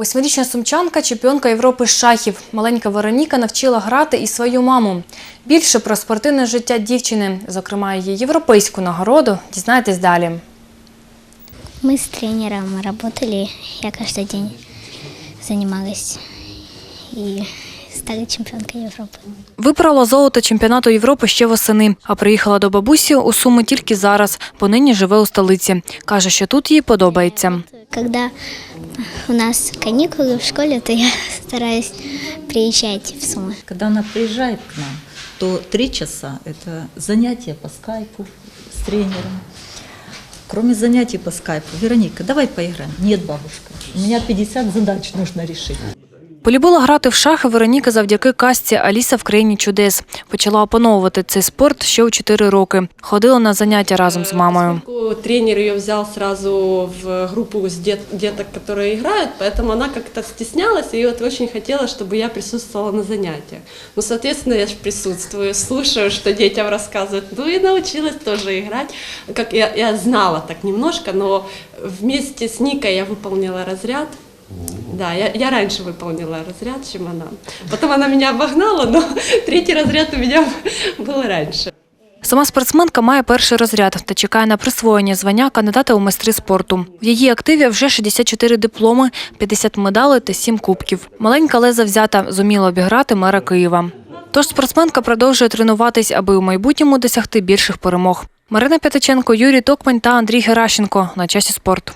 Восьмирічна сумчанка, чемпіонка Європи з шахів. Маленька Вероніка навчила грати і свою маму. Більше про спортивне життя дівчини, зокрема її європейську нагороду, дізнаєтесь далі. Мы с тренером работали, я каждый день занималась и стала чемпионкой Европы. Вибрала золото чемпіонату Європи ще восени, а приїхала до бабусі у Суми тільки зараз, бо нині живе у столиці. Каже, що тут їй подобається. Когда у нас каникулы в школе, то я стараюсь приезжать в Сумы. Когда она приезжает к нам, то три часа – это занятия по скайпу с тренером. Кроме занятий по скайпу, Вероника, давай поиграем. Нет, бабушка, у меня 50 задач нужно решить. Полюбила грати в шахи Вероніка завдяки казці Аліса в країні чудес. Почала опановувати цей спорт ще у 4 роки. Ходила на заняття разом з мамою. Поскольку Тренер ее взял сразу в группу с дет- деток, которые играют, поэтому она как-то стеснялась и вот очень хотела, чтобы я присутствовала на занятиях. Ну, соответственно, я же присутствую, слушаю, что детям рассказывают. Ну и научилась тоже играть. Как я, я знала так немножко, но вместе с Никой я выполнила разряд. Да, я, я раньше выполнила разряд, чем она. Потом она меня обогнала, но третий разряд у меня был раньше. Сама спортсменка має перший розряд та чекає на присвоєння звання кандидата у майстри спорту. В її активі вже 64 дипломи, 50 медалей та 7 кубків. Маленька але завзята, зуміла обіграти мера Києва. Тож спортсменка продовжує тренуватись, аби у майбутньому досягти більших перемог. Марина П'ятиченко, Юрій Токмань та Андрій Геращенко на часі спорту.